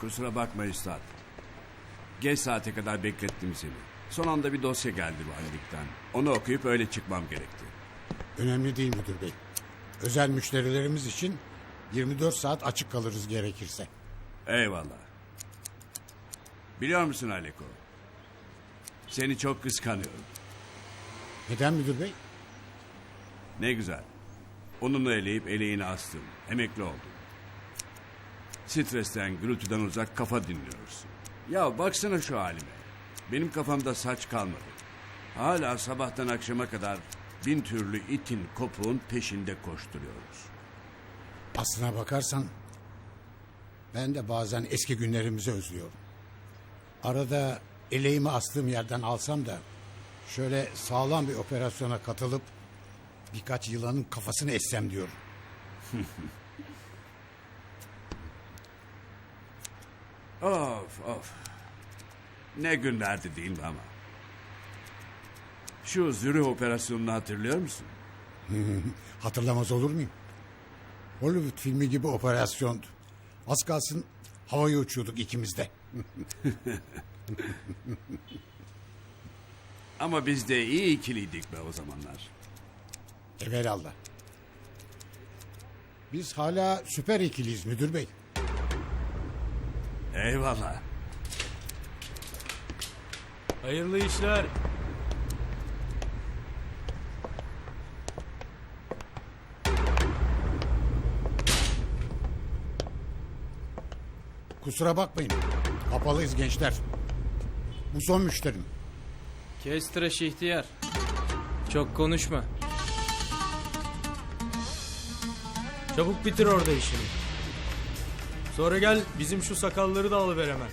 Kusura bakma üstad. Geç saate kadar beklettim seni. Son anda bir dosya geldi valilikten. Onu okuyup öyle çıkmam gerekti. Önemli değil müdür bey. Özel müşterilerimiz için 24 saat açık kalırız gerekirse. Eyvallah. Biliyor musun Aleko? Seni çok kıskanıyorum. Neden müdür bey? Ne güzel. Onunla eleyip eleğini astın. Emekli oldun. Stresten, gürültüden uzak kafa dinliyorsun. Ya baksana şu halime. Benim kafamda saç kalmadı. Hala sabahtan akşama kadar bin türlü itin kopuğun peşinde koşturuyoruz. Aslına bakarsan ben de bazen eski günlerimizi özlüyorum. Arada eleğimi astığım yerden alsam da şöyle sağlam bir operasyona katılıp birkaç yılanın kafasını essem diyorum. Of of. Ne günlerdi değil mi ama? Şu Zürih operasyonunu hatırlıyor musun? Hatırlamaz olur muyum? Hollywood filmi gibi operasyondu. Az kalsın havaya uçuyorduk ikimiz de. Ama biz de iyi ikiliydik be o zamanlar. Evelallah. Biz hala süper ikiliyiz müdür bey. Eyvallah. Hayırlı işler. Kusura bakmayın. Kapalıyız gençler. Bu son müşterim. Kes tıraşı ihtiyar. Çok konuşma. Çabuk bitir orada işini. Sonra gel bizim şu sakalları da alıver hemen.